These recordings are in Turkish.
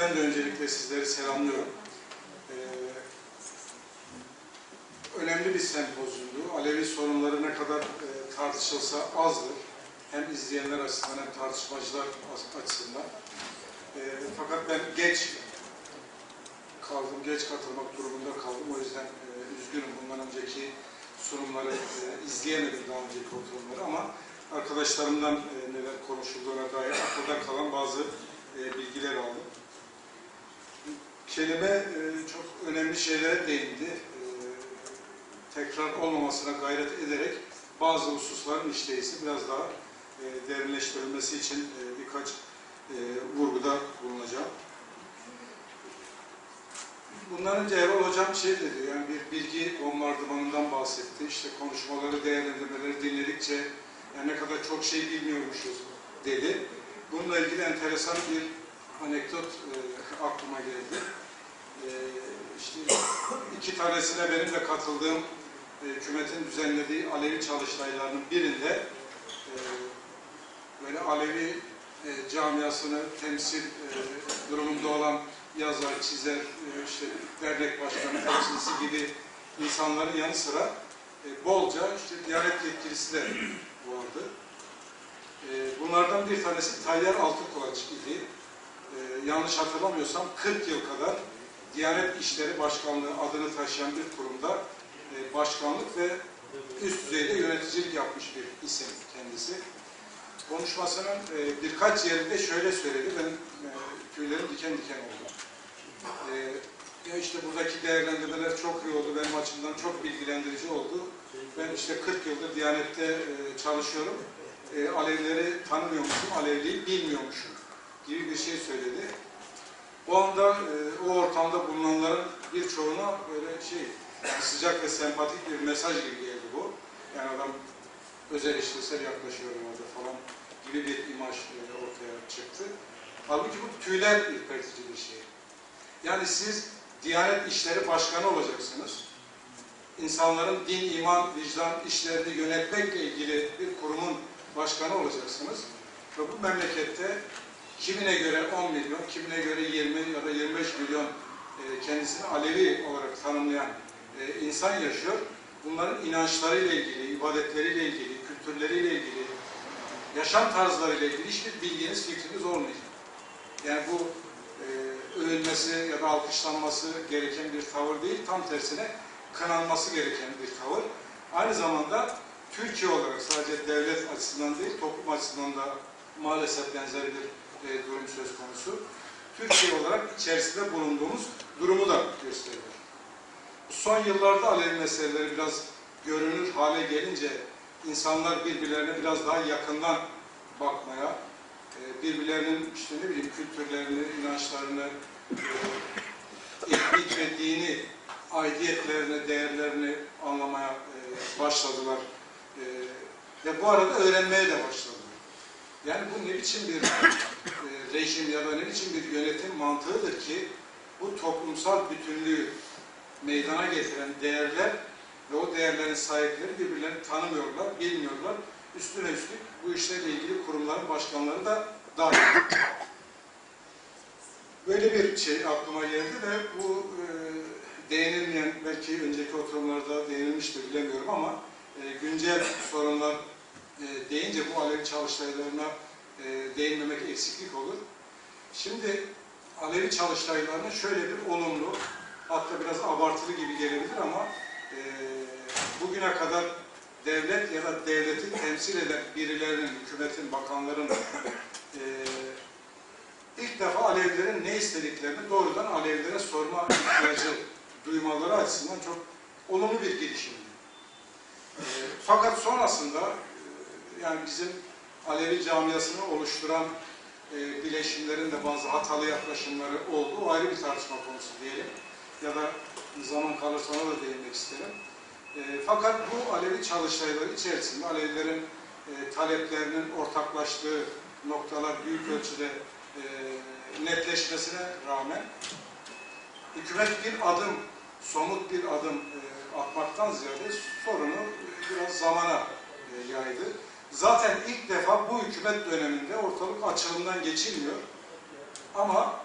ben de öncelikle sizleri selamlıyorum. Ee, önemli bir sempozyumdu. Alevi sorunları ne kadar e, tartışılsa azdır. Hem izleyenler açısından hem tartışmacılar açısından. Ee, fakat ben geç kaldım, geç katılmak durumunda kaldım. O yüzden e, üzgünüm bundan önceki sunumları e, izleyemedim daha önceki oturumları ama arkadaşlarımdan e, neler konuşulduğuna dair akılda kalan bazı e, bilgiler aldım. Kelime e, çok önemli şeylere değindi. E, tekrar olmamasına gayret ederek bazı hususların işleyişi biraz daha e, derinleştirilmesi için birkaç vurguda bulunacağım. Bundan önce Erol Hocam şey dedi, yani bir bilgi bombardımanından bahsetti. İşte konuşmaları, değerlendirmeleri dinledikçe yani ne kadar çok şey bilmiyormuşuz dedi. Bununla ilgili enteresan bir anekdot e, aklıma geldi. E, işte iki tanesine benim de katıldığım e, hükümetin düzenlediği Alevi çalıştaylarının birinde e, böyle Alevi e, camiasını temsil e, durumunda olan yazar, çizer, işte dernek başkanı, temsilcisi gibi insanların yanı sıra bolca işte Diyanet yetkilisi de vardı. Bunlardan bir tanesi Tayyar Altınkulaç idi. Yanlış hatırlamıyorsam 40 yıl kadar Diyanet İşleri Başkanlığı adını taşıyan bir kurumda e, başkanlık ve üst düzeyde yöneticilik yapmış bir isim kendisi. Konuşmasının e, birkaç yerinde şöyle söyledi, benim e, tüylerim diken diken oldu. E, ya işte buradaki değerlendirmeler çok iyi oldu, benim açımdan çok bilgilendirici oldu. Ben işte 40 yıldır Diyanet'te e, çalışıyorum. E, Alevileri tanımıyormuşum, Alevliği bilmiyormuşum gibi bir şey söyledi. O anda e, o ortamda bulunanların birçoğuna böyle şey, yani sıcak ve sempatik bir mesaj gibi geldi bu. Yani adam özel işlevsel yaklaşıyor orada falan gibi bir imaj e, ortaya çıktı. Halbuki bu tüyler ürpertici bir şey. Yani siz Diyanet İşleri Başkanı olacaksınız. İnsanların din, iman, vicdan işlerini yönetmekle ilgili bir kurumun başkanı olacaksınız. Ve bu memlekette kimine göre 10 milyon, kimine göre 20 ya da 25 milyon e, kendisini Alevi olarak tanımlayan e, insan yaşıyor. Bunların inançlarıyla ilgili, ibadetleriyle ilgili, kültürleriyle ilgili, yaşam tarzlarıyla ilgili hiçbir bilginiz, fikriniz olmayacak. Yani bu e, övülmesi ya da alkışlanması gereken bir tavır değil, tam tersine kınanması gereken bir tavır. Aynı zamanda Türkiye olarak sadece devlet açısından değil, toplum açısından da maalesef benzer bir e, durum söz konusu. Türkiye olarak içerisinde bulunduğumuz durumu da gösteriyor. Son yıllarda Alevi meseleleri biraz görünür hale gelince insanlar birbirlerine biraz daha yakından bakmaya, e, birbirlerinin işte ne bileyim kültürlerini, inançlarını, e, etnik ve dini aidiyetlerini, değerlerini anlamaya e, başladılar. Ve bu arada öğrenmeye de başladılar. Yani bu ne biçim bir e, rejim ya da ne biçim bir yönetim mantığıdır ki bu toplumsal bütünlüğü meydana getiren değerler ve o değerlerin sahipleri birbirlerini tanımıyorlar, bilmiyorlar. Üstüne üstlük bu işlerle ilgili kurumların başkanları da dahil. Böyle bir şey aklıma geldi ve bu e, değinilmeyen, belki önceki oturumlarda değinilmiştir bilemiyorum ama e, güncel sorunlar e, deyince bu Alevi çalıştaylarına e, değinmemek eksiklik olur. Şimdi Alevi çalıştaylarına şöyle bir olumlu, hatta biraz abartılı gibi gelebilir ama e, bugüne kadar devlet ya da devleti temsil eden birilerinin, hükümetin, bakanların e, ilk defa Alevilerin ne istediklerini doğrudan Alevilere sorma ihtiyacı duymaları açısından çok olumlu bir girişimdi. E, fakat sonrasında yani bizim Alevi camiasını oluşturan e, bileşimlerin de bazı hatalı yaklaşımları oldu. O ayrı bir tartışma konusu diyelim. Ya da zaman kalırsa ona da değinmek isterim. E, fakat bu Alevi çalıştayları içerisinde Alevilerin e, taleplerinin ortaklaştığı noktalar büyük ölçüde e, netleşmesine rağmen hükümet bir adım, somut bir adım e, atmaktan ziyade sorunu biraz zamana e, yaydı. Zaten ilk defa bu hükümet döneminde ortalık açılımdan geçilmiyor. Ama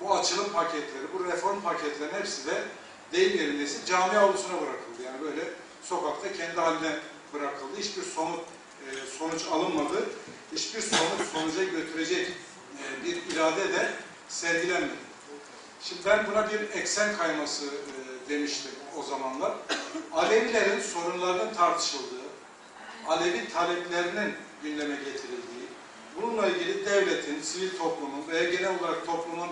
bu açılım paketleri, bu reform paketlerinin hepsi de deyim yerindeyse cami avlusuna bırakıldı. Yani böyle sokakta kendi haline bırakıldı. Hiçbir somut e, sonuç alınmadı. Hiçbir somut sonuca götürecek e, bir irade de sergilenmedi. Şimdi ben buna bir eksen kayması e, demiştim o zamanlar. Alevilerin sorunlarının tartışıldığı, Alevi taleplerinin gündeme getirildiği, bununla ilgili devletin, sivil toplumun veya genel olarak toplumun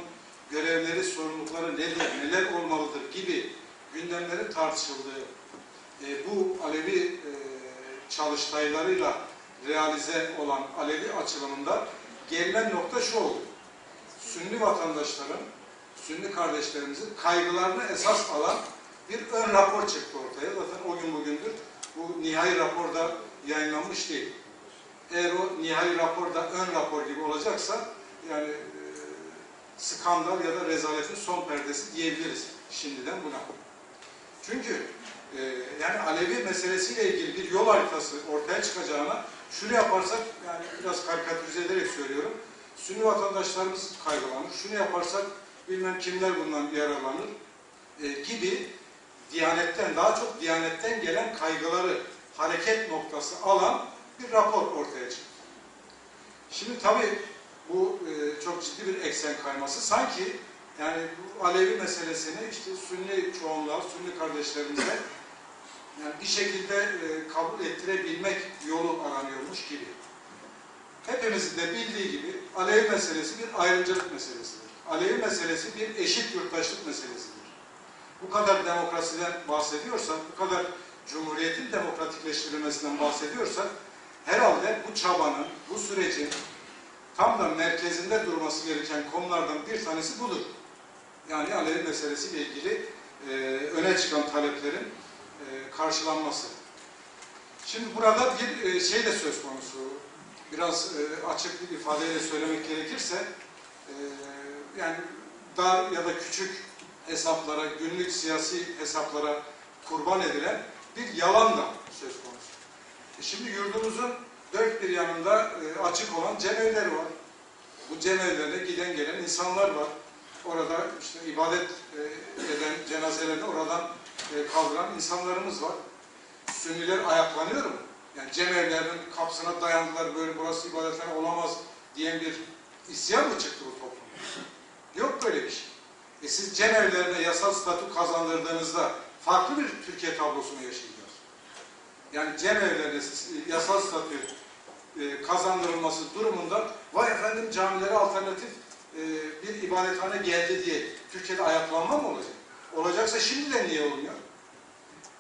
görevleri, sorumlulukları nedir, neler olmalıdır gibi gündemlerin tartışıldığı e, bu Alevi e, çalıştaylarıyla realize olan Alevi açılımında gelinen nokta şu oldu. Sünni vatandaşların, Sünni kardeşlerimizin kaygılarını esas alan bir ön rapor çıktı ortaya. Zaten o gün bugündür bu nihai raporda yayınlanmış değil. Eğer o nihai raporda ön rapor gibi olacaksa yani e, skandal ya da rezaletin son perdesi diyebiliriz şimdiden buna. Çünkü e, yani Alevi meselesiyle ilgili bir yol haritası ortaya çıkacağına şunu yaparsak yani biraz karikatürize ederek söylüyorum. Sünni vatandaşlarımız kaygılanır. Şunu yaparsak bilmem kimler bundan yararlanır e, gibi Diyanetten daha çok Diyanetten gelen kaygıları hareket noktası alan bir rapor ortaya çıktı. Şimdi tabii bu e, çok ciddi bir eksen kayması. Sanki yani bu Alevi meselesini işte Sünni çoğunluğa, Sünni kardeşlerimize yani bir şekilde e, kabul ettirebilmek yolu aranıyormuş gibi. Hepimizin de bildiği gibi Alevi meselesi bir ayrımcılık meselesidir. Alevi meselesi bir eşit yurttaşlık meselesidir. Bu kadar demokrasiden bahsediyorsak, bu kadar Cumhuriyet'in demokratikleştirilmesinden bahsediyorsak, herhalde bu çabanın, bu sürecin tam da merkezinde durması gereken konulardan bir tanesi budur. Yani Alevi meselesiyle ilgili e, öne çıkan taleplerin e, karşılanması. Şimdi burada bir e, şey de söz konusu. Biraz e, açık bir ifadeyle söylemek gerekirse e, yani dar ya da küçük hesaplara, günlük siyasi hesaplara kurban edilen bir yalan da söz konusu. E şimdi yurdumuzun dört bir yanında e, açık olan cemevleri var. Bu cemevlerine giden gelen insanlar var. Orada işte ibadet e, eden cenazelerini oradan e, kaldıran insanlarımız var. Sünniler ayaklanıyor mu? Yani cemevlerinin kapısına dayandılar böyle burası ibadethane olamaz diyen bir isyan mı çıktı bu toplumda? Yok böyle bir şey. E siz cemevlerine yasal statü kazandırdığınızda farklı bir Türkiye tablosunu yaşayacağız. Yani cemevlerine yasal statü e, kazandırılması durumunda vay efendim camilere alternatif e, bir ibadethane geldi diye Türkiye'de ayaklanma mı olacak? Olacaksa şimdiden niye olmuyor?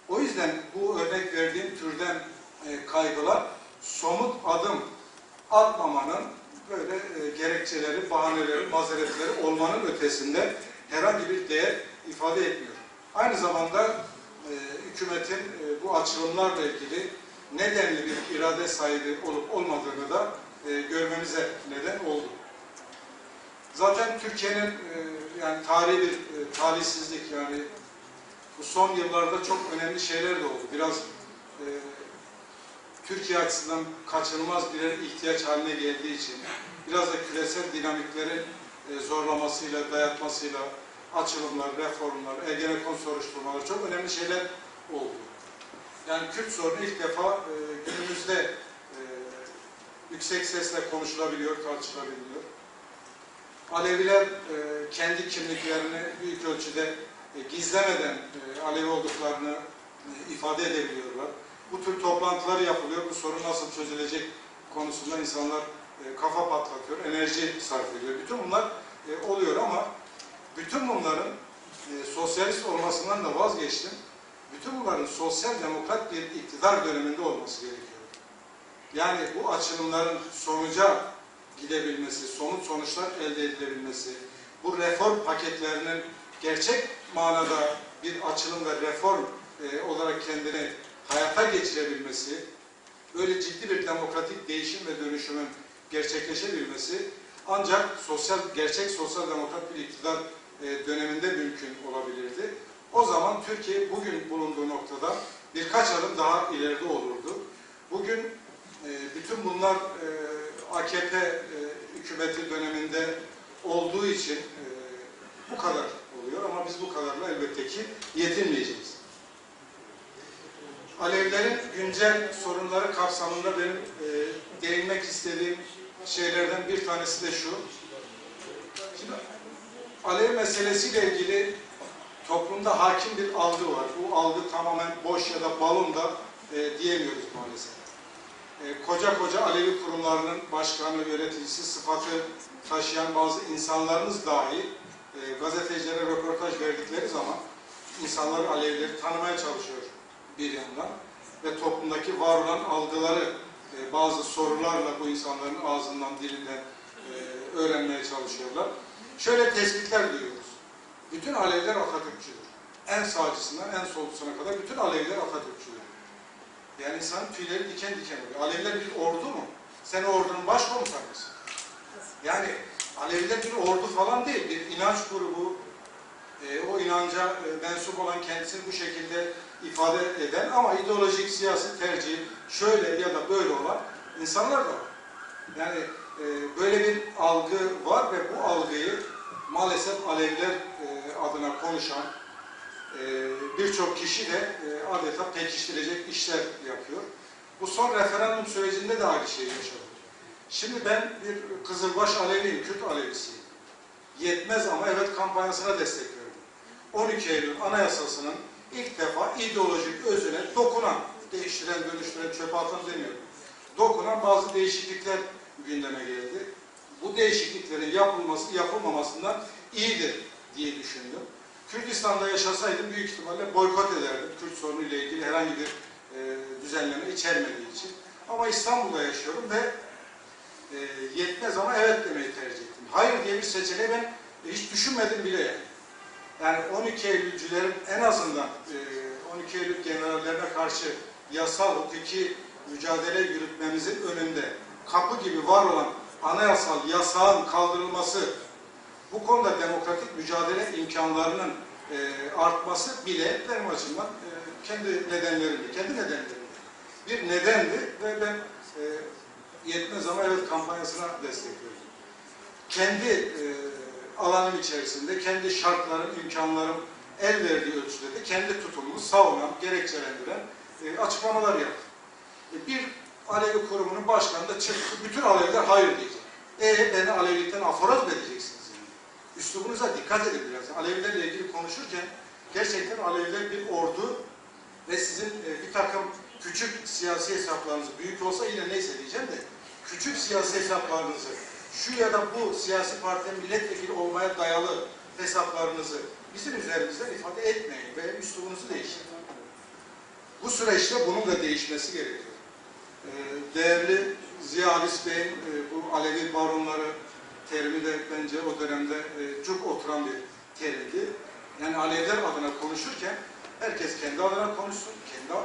O yüzden bu örnek verdiğim türden e, kaygılar somut adım atmamanın böyle e, gerekçeleri, bahaneleri, mazeretleri olmanın ötesinde herhangi bir değer ifade etmiyor. Aynı zamanda e, hükümetin e, bu açılımlarla ilgili nedenli bir irade sahibi olup olmadığını da e, görmemize neden oldu. Zaten Türkiye'nin e, yani tarihi bir e, talihsizlik yani bu son yıllarda çok önemli şeyler de oldu. Biraz e, Türkiye açısından kaçınılmaz birer ihtiyaç haline geldiği için biraz da küresel dinamiklerin e, zorlamasıyla, dayatmasıyla açılımlar, reformlar, Ergenekon soruşturmaları çok önemli şeyler oldu. Yani Kürt sorunu ilk defa e, günümüzde e, yüksek sesle konuşulabiliyor, tartışılabiliyor. Aleviler e, kendi kimliklerini büyük ölçüde e, gizlemeden e, Alevi olduklarını e, ifade edebiliyorlar. Bu tür toplantılar yapılıyor. Bu sorun nasıl çözülecek konusunda insanlar e, kafa patlatıyor, enerji sarf ediyor. Bütün bunlar e, oluyor ama bütün bunların e, sosyalist olmasından da vazgeçtim. Bütün bunların sosyal demokrat bir iktidar döneminde olması gerekiyor. Yani bu açılımların sonuca gidebilmesi, somut sonuçlar elde edilebilmesi, bu reform paketlerinin gerçek manada bir açılım ve reform e, olarak kendini hayata geçirebilmesi, böyle ciddi bir demokratik değişim ve dönüşümün gerçekleşebilmesi ancak sosyal gerçek sosyal demokrat bir iktidar e, döneminde mümkün olabilirdi. O zaman Türkiye bugün bulunduğu noktada birkaç adım daha ileride olurdu. Bugün e, bütün bunlar e, AKP hükümeti döneminde olduğu için Bu kadar oluyor ama biz bu kadarla elbette ki yetinmeyeceğiz. Alevlerin güncel sorunları kapsamında benim e, değinmek istediğim şeylerden bir tanesi de şu. Şimdi alev meselesiyle ilgili toplumda hakim bir algı var. Bu algı tamamen boş ya da balon da e, diyemiyoruz maalesef. E, koca koca Alevi kurumlarının başkanı, yöneticisi sıfatı taşıyan bazı insanlarımız dahi e, gazetecilere röportaj verdikleri zaman insanlar Alevileri tanımaya çalışıyor bir yandan ve toplumdaki var olan algıları e, bazı sorularla bu insanların ağzından dilinden e, öğrenmeye çalışıyorlar. Şöyle tespitler duyuyoruz. Bütün Aleviler Atatürkçüdür. En sağcısından en solcusuna kadar bütün Aleviler Atatürkçüdür. Yani insanın tüyleri diken diken oluyor. Aleviler bir ordu mu? Sen ordunun başkomutanı mısın? Yani Aleviler bir ordu falan değil, bir inanç grubu, e, o inanca e, mensup olan kendisini bu şekilde ifade eden ama ideolojik siyasi tercih şöyle ya da böyle olan insanlar da var. Yani e, böyle bir algı var ve bu algıyı maalesef Aleviler e, adına konuşan e, birçok kişi de e, adeta pekiştirecek işler yapıyor. Bu son referandum sürecinde de aynı şeyi yaşadık. Şimdi ben bir Kızılbaş Aleviyim, Kürt Alevisiyim. Yetmez ama evet kampanyasına destek verdim. 12 Eylül Anayasası'nın ilk defa ideolojik özüne dokunan, değiştiren, dönüştüren, çöpe atan demiyorum. Dokunan bazı değişiklikler gündeme geldi. Bu değişikliklerin yapılması, yapılmamasından iyidir diye düşündüm. Kürdistan'da yaşasaydım büyük ihtimalle boykot ederdim. Kürt sorunu ile ilgili herhangi bir e, düzenleme içermediği için. Ama İstanbul'da yaşıyorum ve e, yetmez ama evet demeyi tercih ettim. Hayır diye bir seçeneği ben hiç düşünmedim bile yani. Yani 12 Eylülcülerin en azından e, 12 Eylül generallerine karşı yasal, hukuki mücadele yürütmemizin önünde kapı gibi var olan anayasal yasağın kaldırılması, bu konuda demokratik mücadele imkanlarının e, artması bile benim açımdan e, kendi nedenlerimdi, kendi nedenlerimdi. Bir nedendi ve ben e, yetmez ama evet kampanyasına destek verdim. Kendi e, alanım içerisinde, kendi şartlarım, imkanlarım el verdiği ölçüde de kendi tutumumu savunan, gerekçelendiren e, açıklamalar yaptım. E, bir Alevi kurumunun başkanı da çıktı, bütün Aleviler hayır diyecek. E beni Alevilikten aforoz mu edeceksiniz? Yani? Üslubunuza dikkat edin biraz. Alevilerle ilgili konuşurken gerçekten Aleviler bir ordu ve sizin e, bir takım küçük siyasi hesaplarınızı, büyük olsa yine neyse diyeceğim de, küçük siyasi hesaplarınızı, şu ya da bu siyasi partinin milletvekili olmaya dayalı hesaplarınızı bizim üzerimizden ifade etmeyin ve üslubunuzu değiştirin. Bu süreçte bunun da değişmesi gerekiyor. Ee, Değerli Ziya Halis Bey'in e, bu Alevi baronları terimi de bence o dönemde e, çok oturan bir terimdi. Yani Aleviler adına konuşurken herkes kendi adına konuşsun, kendi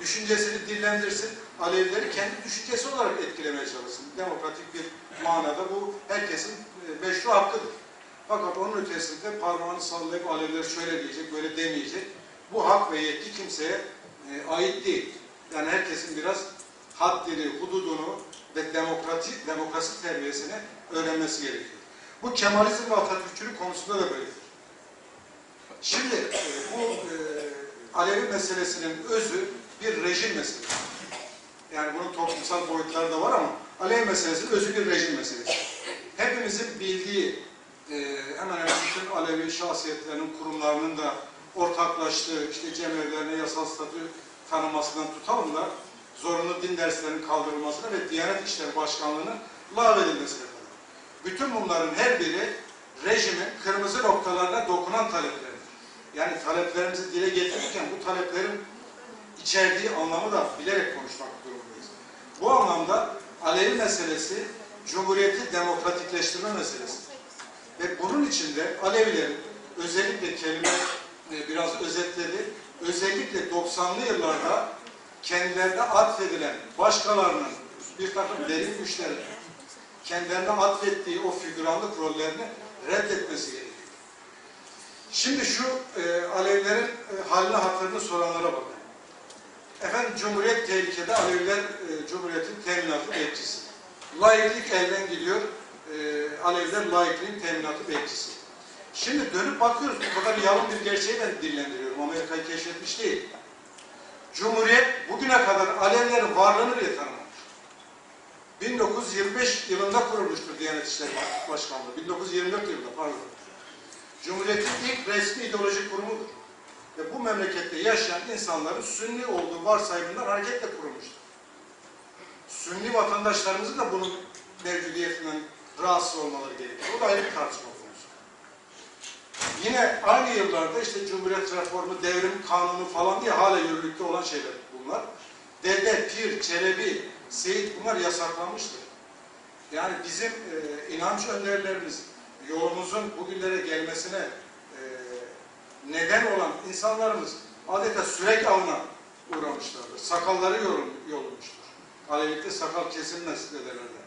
düşüncesini dillendirsin, Alevileri kendi düşüncesi olarak etkilemeye çalışsın. Demokratik bir manada bu herkesin e, meşru hakkıdır. Fakat onun ötesinde parmağını sallayıp Aleviler şöyle diyecek, böyle demeyecek. Bu hak ve yetki kimseye ait değil. Yani herkesin biraz haddini, hududunu ve demokrati, demokrasi terbiyesini öğrenmesi gerekiyor. Bu Kemalizm ve Atatürkçülük konusunda da böyledir. Şimdi e, bu e, Alevi meselesinin özü bir rejim meselesi. Yani bunun toplumsal boyutları da var ama Alevi meselesi özü bir rejim meselesi. Hepimizin bildiği e, hemen hemen bütün Alevi şahsiyetlerinin, kurumlarının da ortaklaştığı işte cemevlerine yasal statü tanınmasından tutalım da zorunlu din derslerinin kaldırılmasına ve Diyanet İşleri Başkanlığı'nın lağvedilmesine kadar. Bütün bunların her biri rejimin kırmızı noktalarına dokunan taleplerdir. Yani taleplerimizi dile getirirken bu taleplerin içerdiği anlamı da bilerek konuşmak durumundayız. Bu anlamda Alevi meselesi Cumhuriyeti demokratikleştirme meselesi. Ve bunun içinde Alevilerin özellikle kelime e, biraz özetledi. Özellikle 90'lı yıllarda kendilerine atfedilen başkalarının bir takım derin güçlerin kendilerine atfettiği o figüranlık rollerini reddetmesi gerekiyor. Şimdi şu e, Alevilerin e, haline hatırını soranlara bakın. Efendim Cumhuriyet tehlikede, Aleviler e, Cumhuriyet'in teminatı bekçisi. Laiklik elden gidiyor, e, Aleviler laikliğin teminatı bekçisi. Şimdi dönüp bakıyoruz, bu kadar yalın bir gerçeği ben dillendiriyorum. Amerika'yı keşfetmiş değil. Cumhuriyet bugüne kadar Alevilerin varlığını bile tanımamış. 1925 yılında kurulmuştur Diyanet İşleri Başkanlığı. 1924 yılında pardon. Cumhuriyetin ilk resmi ideolojik kurumudur. Ve bu memlekette yaşayan insanların Sünni olduğu varsayımından hareketle kurulmuştur. Sünni vatandaşlarımızın da bunun mevcudiyetinden rahatsız olmaları gerekiyor. O da ayrı bir tartışma konusu. Yine aynı yıllarda işte Cumhuriyet Reformu, Devrim Kanunu falan diye hala yürürlükte olan şeyler bunlar. Dede, Pir, Çelebi, Seyit bunlar yasaklanmıştır. Yani bizim e, inanç önderlerimiz yolumuzun bugünlere gelmesine e, neden olan insanlarımız adeta sürek avına uğramışlardır. Sakalları yorul, yorulmuştur. Alevilikte sakal kesilmez dedelerde.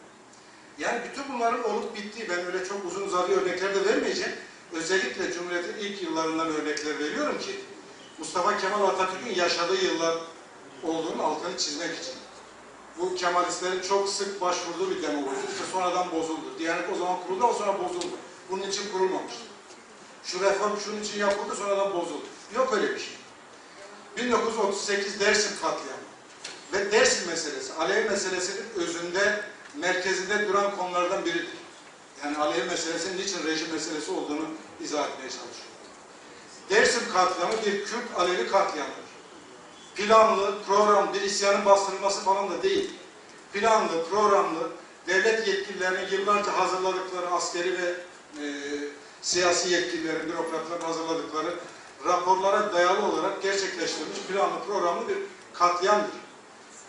Yani bütün bunların olup bittiği, ben öyle çok uzun uzadığı örnekler de vermeyeceğim. Özellikle Cumhuriyet'in ilk yıllarından örnekler veriyorum ki Mustafa Kemal Atatürk'ün yaşadığı yıllar olduğunun altını çizmek için. Bu Kemalistlerin çok sık başvurduğu bir demagoji. İşte sonradan bozuldu. Diyanet o zaman kuruldu ama sonra bozuldu. Bunun için kurulmamıştı. Şu reform şunun için yapıldı sonradan bozuldu. Yok öyle bir şey. 1938 Dersim katliamı ve Dersim meselesi, Alevi meselesinin özünde, merkezinde duran konulardan biridir. Yani Alevi meselesinin niçin rejim meselesi olduğunu izah etmeye çalışıyor. Dersim katliamı bir Kürt Alevi katliamıdır. Planlı, program, bir isyanın bastırılması falan da değil. Planlı, programlı, devlet yetkililerinin yıllarca hazırladıkları askeri ve e, siyasi yetkililerin, bürokratların hazırladıkları raporlara dayalı olarak gerçekleştirilmiş planlı, programlı bir katliamdır.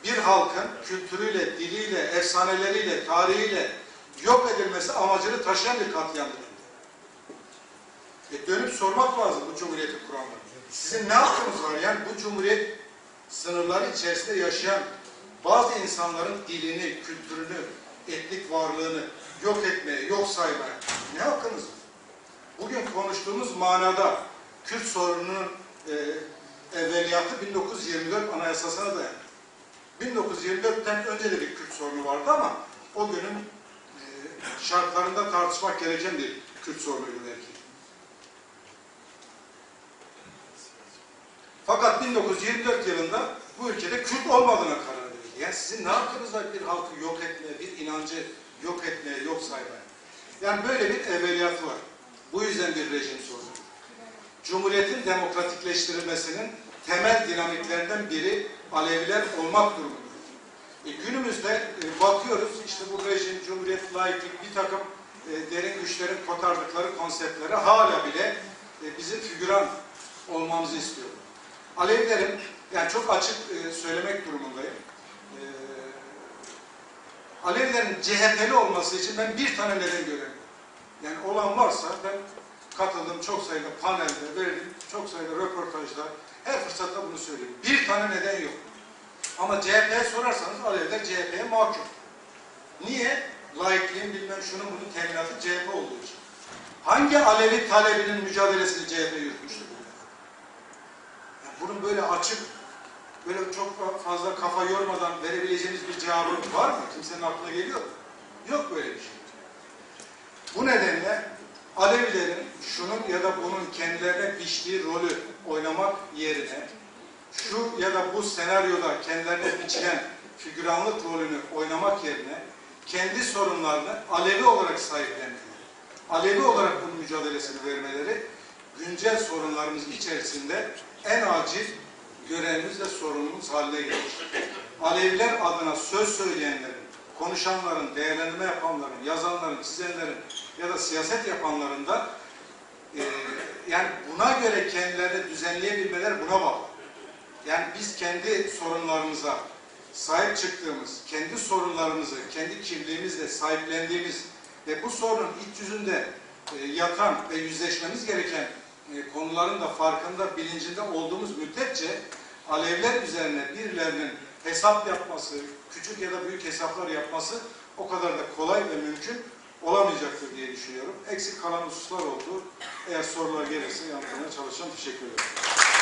Bir halkın kültürüyle, diliyle, efsaneleriyle, tarihiyle yok edilmesi amacını taşıyan bir katliamdır. E dönüp sormak lazım bu cumhuriyeti kuranlara. Sizin ne hakkınız var? Yani bu cumhuriyet sınırları içerisinde yaşayan bazı insanların dilini, kültürünü, etnik varlığını yok etmeye, yok saymaya ne hakkınız var? Bugün konuştuğumuz manada Kürt sorununun e, evveliyatı 1924 anayasasına dayanır. 1924'ten önce de bir Kürt sorunu vardı ama o günün şartlarında tartışmak gereken bir Kürt sorunuydu belki. Fakat 1924 yılında bu ülkede Kürt olmadığına karar verildi. Yani sizin ne yaptığınız var bir halkı yok etmeye, bir inancı yok etmeye, yok saymaya. Yani böyle bir evveliyatı var. Bu yüzden bir rejim sorunu. Cumhuriyetin demokratikleştirilmesinin temel dinamiklerinden biri Aleviler olmak durumundadır. E, günümüzde e, bakıyoruz işte bu rejim, cumhuriyet, laiklik bir takım e, derin güçlerin kotardıkları konseptlere hala bile e, bizim figüran olmamızı istiyor. Alevilerin, yani çok açık e, söylemek durumundayım. E, Alevilerin CHP'li olması için ben bir tane neden göremiyorum. Yani olan varsa ben katıldığım çok sayıda panelde, verdiğim çok sayıda röportajda, her fırsatta bunu söylüyorum. Bir tane neden yok. Ama CHP'ye sorarsanız Aleviler CHP'ye mahkum. Niye? Laikliğin bilmem şunun bunun teminatı CHP olduğu için. Hangi Alevi talebinin mücadelesini CHP yürütmüştür? Yani bunun böyle açık, böyle çok fazla kafa yormadan verebileceğimiz bir cevabı var mı? Kimsenin aklına geliyor mu? Yok böyle bir şey. Bu nedenle Alevilerin şunun ya da bunun kendilerine biçtiği rolü oynamak yerine şu ya da bu senaryoda kendilerine biçilen figüranlık rolünü oynamak yerine kendi sorunlarını Alevi olarak sahiplenmeleri, Alevi olarak bunun mücadelesini vermeleri güncel sorunlarımız içerisinde en acil görevimiz ve sorunumuz haline gelmiştir. Aleviler adına söz söyleyenlerin, konuşanların, değerlendirme yapanların, yazanların, çizenlerin ya da siyaset yapanların da e, yani buna göre kendilerini düzenleyebilmeler buna bağlı. Yani biz kendi sorunlarımıza sahip çıktığımız, kendi sorunlarımızı, kendi kimliğimizle sahiplendiğimiz ve bu sorunun iç yüzünde e, yatan ve yüzleşmemiz gereken e, konuların da farkında, bilincinde olduğumuz müddetçe alevler üzerine birilerinin hesap yapması, küçük ya da büyük hesaplar yapması o kadar da kolay ve mümkün olamayacaktır diye düşünüyorum. Eksik kalan hususlar oldu. Eğer sorular gelirse yanıtlamaya çalışacağım. Teşekkür ederim.